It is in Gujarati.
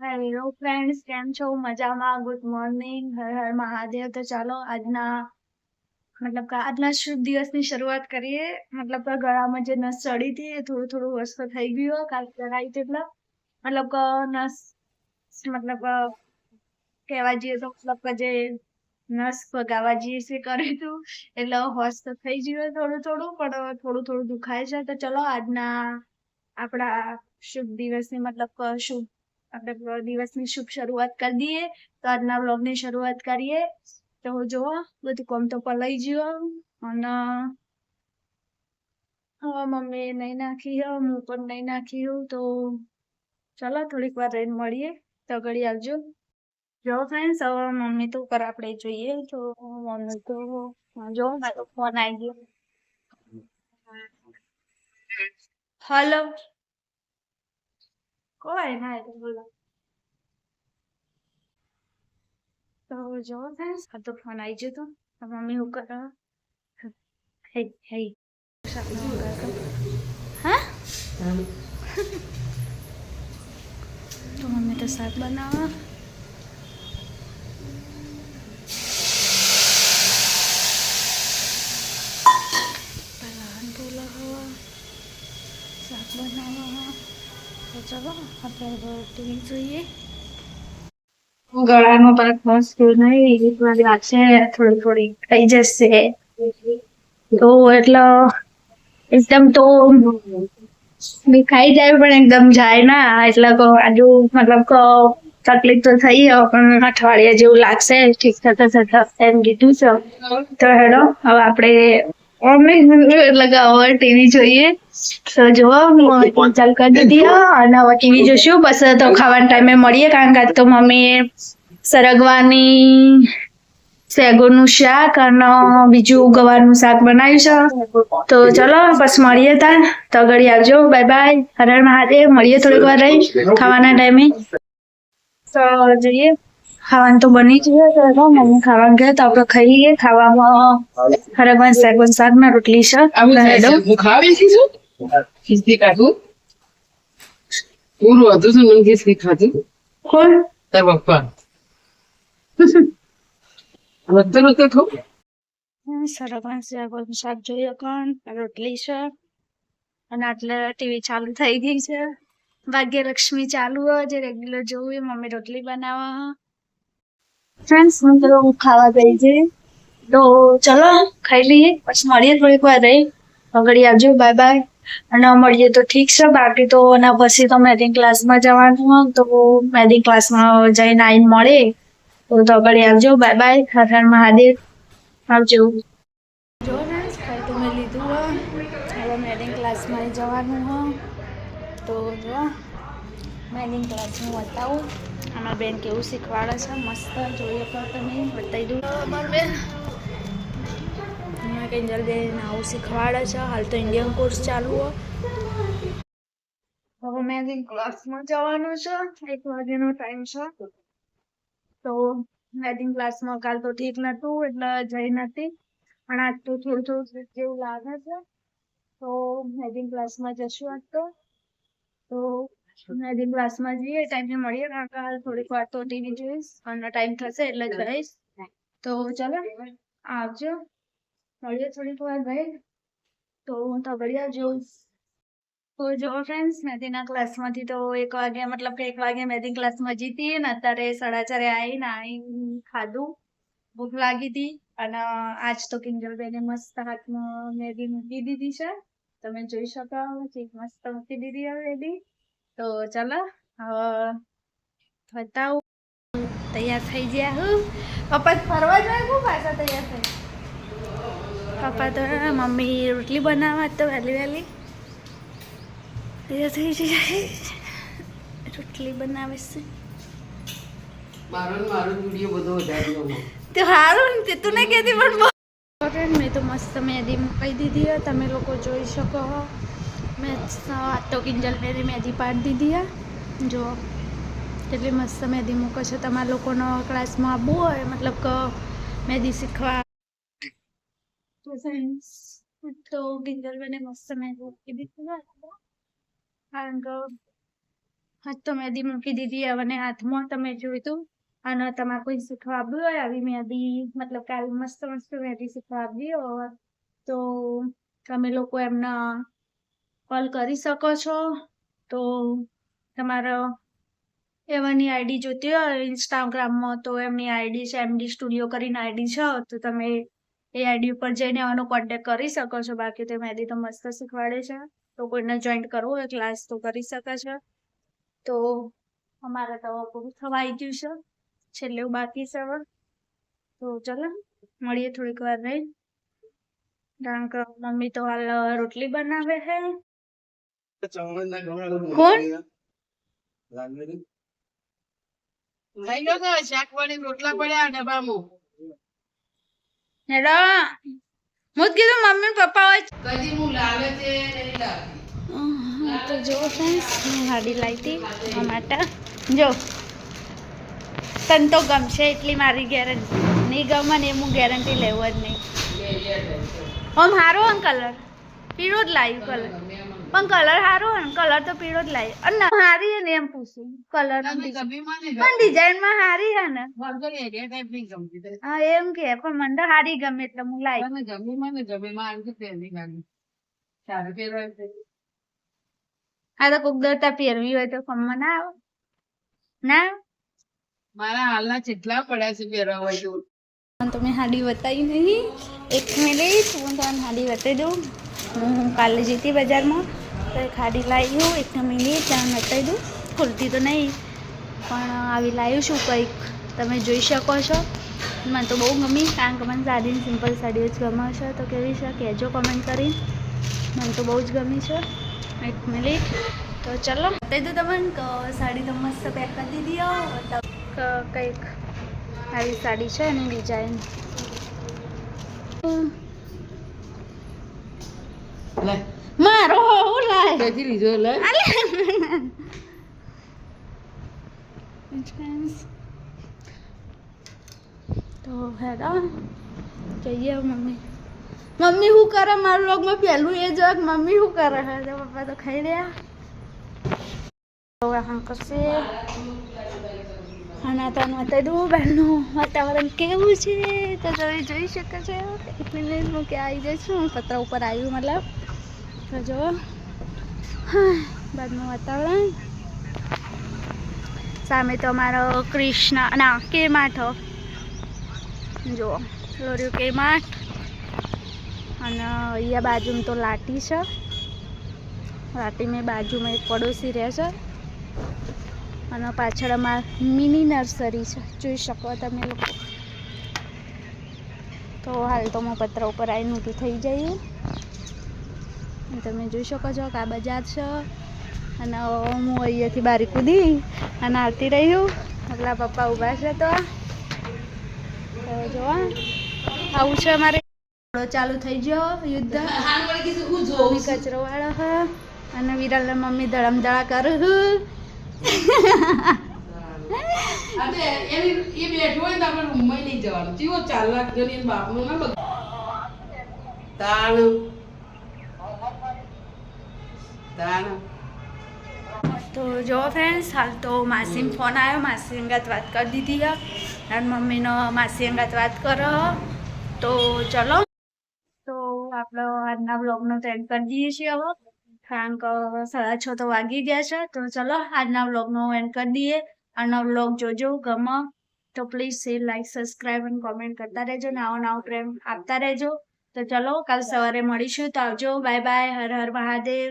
હેલો ફ્રેન્ડ્સ કેમ છો? મજામાં. Good morning Har Har Mahadev. તો ચાલો, આજના, મતલબ કે આજના શુભ દિવસની શરૂઆત કરીએ. મતલબ કે ગળામાં જે નસ ચડી હતી એ થોડું થોડું વસ્તુ થઈ ગયું. કાલ હતી એટલે. મતલબ કે નસ, મતલબ કહેવા જઈએ તો, મતલબ કે જે નસ ભગાવા જઈએ છે કર્યું હતું એટલે હોશ તો થઈ ગયું થોડું થોડું, પણ થોડું થોડું દુખાય છે. તો ચલો, આજના આપણા શુભ દિવસની, મતલબ શુભ આપણે દિવસની શુભ શરૂઆત કરી દઈએ. તો આજના બ્લોગની શરૂઆત કરીએ. તો જુઓ બધું કોમ તો પલાઈ ગયું અને હવે મમ્મી નહીં નાખી હે હું પણ નહીં નાખી હું તો ચાલો થોડીક વાર રહીને મળીએ. તો ઘડી આવજો. જો ફ્રેન્ડ્સ હવે મમ્મી તો ઉપર આપણે જોઈએ. તો મમ્મી તો જો મારો ફોન આવી ગયો. હલો કોઈ ના તો બોલો તો જો આ તો ફોન આવી ગયો તો મમ્મી હું કરે હે હે. હા તો મમ્મી તો શાક બનાવવા શાક બનાવવા તો ચલો ગળામાં પણ ખાસ નહીં વાર લાગશે, થોડી થોડી થઈ જશે. તો એટલે એકદમ તો ખાઈ જાય, પણ એકદમ જાય ના. એટલે કહો, આજુ મતલબ કહો, તકલીફ તો થઈ પણ અઠવાડિયા જેવું લાગશે. ઠીક થતા થતા એમ કીધું છે. તો હેડો, હવે આપણે અમે લગાવવા ટીવી જોઈએ. તો જોવા ચાલુ કરી દીધી. અને હવે ટીવી જોશું. બસ તો ખાવાના ટાઈમે મળીએ કારણ કે તો મમ્મીએ સરગવાની સેગોનું શાક અને બીજું ગવારનું શાક બનાવ્યું છે. તો ચલો બસ મળીએ તાર તો ઘડી આવજો. Bye bye. હર હર મહાદેવ. મળીએ થોડીક વાર રહી. ખાવાના ટાઈમે. તો જોઈએ. ખાવાનું તો બની જ ગયો મમ્મી ખાવાનું ગયો તો આપણે ખાઈ ગયે ખાવામાં હરગવાન સેગવાન શાક ના રોટલી છે. છે. હું ખાવી છું? ખીચડી કાઢું? પૂરું હતું શું મને ખીચડી ખાધું. કોણ? તાર પપ્પા. સરગવાન શાક જોઈએ કોણ? રોટલી છે. અને આટલે ટીવી ચાલુ થઈ ગઈ છે. ભાગ્યલક્ષ્મી ચાલુ હોય જે રેગ્યુલર જોવું એ મમ્મી રોટલી બનાવવા. ફ્રેન્ડ્સ હું તો ખાવા ગઈ છે. તો ચલો, ખાઈ લઈએ. પછી મળીએ થોડીક વાર રહી. આગળ આવજો બાય બાય અને મળીએ તો ઠીક છે. બાકી તો એના પછી તો મેથિંગ ક્લાસમાં જવાનું તો મેથિંગ ક્લાસમાં જઈને આવીને મળે. તો તો આગળ આવજો બાય બાય હર મહાદેવ. આવજો. જો તો મેં લીધું હવે મેથિંગ ક્લાસમાં જવાનું હો તો જો, મેથિંગ ક્લાસમાં બતાવું. આમાં બેન કેવું શીખવાડે છે? મસ્ત. જોઈએ તો તમે બતાવી દઉં. અમારી બેન. હમણાં કેન્જલ બેન આવું શીખવાડે છે. હાલ તો ઇન્ડિયન કોર્સ ચાલુ હોય. હવે મેથિંગ ક્લાસમાં જવાનું છે. એક વાગ્યાનો ટાઈમ છે. તો મેથિંગ ક્લાસમાં કાલ તો ઠીક નહોતું એટલે જઈ નથી. પણ આજ તો થોડું થોડું જેવું લાગે છે. તો મેથિંગ ક્લાસમાં જશું આજ તો. તો મેથિંગ ક્લાસમાં જઈએ ટાઈમે મળીએ, કારણ થોડીક વાર તો ટીવી જોઈશ, અને ટાઈમ થશે એટલે જઈશ તો ચાલો, આવજો. મળીએ થોડીક વાર ભાઈ. તો હું તો ઘડિયા જોઉં તો જો ફ્રેન્ડ્સ મેથીના ક્લાસમાંથી તો એક વાગે, મતલબ કે એક વાગે મેથી ક્લાસમાં જીતી ને અત્યારે સાડા ચારે આવીને આવી ખાધું. ભૂખ લાગી હતી અને આજ તો કિંજલબેને મસ્ત હાથમાં મેદી મૂકી દીધી છે. તમે જોઈ શકો મસ્ત મૂકી દીધી ઓલરેડી તો ચાલો હવે બતાવું. તૈયાર થઈ ગયા હું. પપ્પા ફરવા જાય હું પાછા તૈયાર થઈ. પપ્પા તો મમ્મી રોટલી બનાવવા તો વહેલી વહેલી તૈયાર થઈ જાય રોટલી બનાવે છે. ને. તો સારું ને તે તું નહીં કહેતી પણ મેં તો મસ્ત મેદી મૂકી દીધી તમે લોકો જોઈ શકો હો આ તો કિંજલ મેરી મહેંદી પાડી દીધી હે. જો, કેટલી મસ્ત મહેંદી મૂકો છો. તમારા લોકોનો ક્લાસમાં આવવું હોય, મતલબ કે મહેંદી શીખવા. તો ગિંજલ મેં મસ્ત મહેંદી મૂકી દીધી હે. કારણ કે આજ તો મહેંદી મૂકી દીધી હવે હાથમાં તમે જોયું તું, અને તમારે કોઈ શીખવા આવ્યું હોય આવી મહેંદી મતલબ આવી મસ્ત મસ્ત મહેંદી શીખવા આવી હોય, તો તમે લોકો એમના કોલ કરી શકો છો? તો તમારો એવાની આઈડી જોતી હોય ઇન્સ્ટાગ્રામમાં તો એમની આઈડી છે, એમડી સ્ટુડિયો કરીને આઈડી છે, તો તમે એ આઈડી ઉપર જઈને એનો કોન્ટેક કરી શકો છો. બાકી તો મહેંદી તો મસ્ત શીખવાડે છે. તો કોઈને જોઈન કરવું હોય ક્લાસ તો કરી શકે છે. તો અમારે તો પૂરું થવા આવી ગયું છે. છેલ્લે બાકી છે તો ચલો, મળીએ થોડીક વાર. રહી કારણ કે મમ્મી તો હાલ રોટલી બનાવે છે. કોણ? તો રોટલા પડ્યા ડબ્બામાં હેડો. કીધું મમ્મી પપ્પા હોય કદી હું લાવે તો જો ફ્રેન્ડ્સ હું હાડી લાવી હતી માટે. જો. તને તો ગમશે એટલી મારી ગેરંટી નહીં ગમે ને હું ગેરંટી લેવું જ નહીં. હું આમ સારો કલર પીળો જ લાવ્યું કલર પણ કલર સારો હોય ને કલર તો પીળો જ લાવ્યો અને સારી હે ને એમ પૂછું કલર પણ ડિઝાઇનમાં સારી હે ને. હા એમ કે પણ મને તો સારી ગમે એટલે હું લાવી મને ગમી મને ગમે માં આવી પહેરી ગાડી સારું પહેરવાનું છે. આ તો કોક દરતા પહેરવી હોય તો ફોનમાં ના આવે. ના? મારા હાલના જેટલા પડ્યા છે પહેરવા હોય તો. પણ તમે હાડી બતાવી નહીં. એક મિનિટ હું તમને હાડી બતાવી દઉં. હું કાલે જીતી બજારમાં. તો એક હાડી લાવી હું એક મિનિટ ત્યાં નટાઈ દઉં. ખુલતી તો નહીં પણ આવી લાવ્યું છું કંઈક. તમે જોઈ શકો છો. મને તો બહુ ગમી કારણ કે મને સાદીને સિમ્પલ સાડી જ ગમે છે. તો કેવી છે? કહેજો કમેન્ટ કરી મને તો બહુ જ ગમી છે. એક મિનિટ. તો ચલો. બતાવી દઉં તમને સાડી તો મસ્ત પેક કરી દીધી કંઈક આવી સાડી છે એની ડિઝાઇન મારો હું લીધો લે. તો હેડા, જઈએ મમ્મી. મમ્મી શું કરે મારા લોગમાં પહેલું એ જોક મમ્મી શું કરે? તો પપ્પા તો ખાઈ રહ્યા. હવે હા કરશે. અને બતાવી દઉં બહેનનું વાતાવરણ કેવું છે? તો તમે જોઈ શકો છો. એક હું ક્યાં આવી જઈશું. હું પત્ર ઉપર આવ્યું, મતલબ. જો હા બાદનું વાતાવરણ. સામે તો અમારો કૃષ્ણ, ના, કે માઠો. જુઓ, લોર્યું કે માઠ. અને અહીંયા બાજુમાં તો લાટી છે. લાટી મેં બાજુમાં એક પડોશી રહે છે. અને પાછળ અમાર મિની નર્સરી છે. જોઈ શકો તમે લોકો. તો હાલ તો હું પત્ર ઉપર આવીને ઊભી થઈ જઈએ તમે જોઈ શકો છો કે આ બજાર છે. અને હું અહીંયાથી બારી કૂદી અને આવતી રહ્યું એટલા પપ્પા ઊભા છે તો જોવા આવું છે અમારે. ચાલુ થઈ ગયો યુદ્ધ. મમ્મી કચરો વાળો અને વિરલ મમ્મી કરું ને તો આપણે રૂમમાં નહીં જવાનું. તો જો ફ્રેન્ડ્સ હાલ તો માસીમ ફોન આવ્યો માસી અંગાત વાત કરી દીધી અને મમ્મીનો માસી અંગાત વાત કરો. તો ચલો. તો આપણો આજના બ્લોગનો તો એન્ડ કરી દઈએ છીએ હવે. કારણ કે સાડા છ તો વાગી ગયા છે. તો ચલો આજના બ્લોગનો એન્ડ કરી દઈએ. આનો બ્લોગ જોજો ગમો તો પ્લીઝ શેર લાઈક સબસ્ક્રાઈબ અને કોમેન્ટ કરતા રહેજો. નવો નવો પ્રેમ આપતા રહેજો. તો ચલો કાલ સવારે મળીશું. તો આવજો. Bye bye Har Har Mahadev.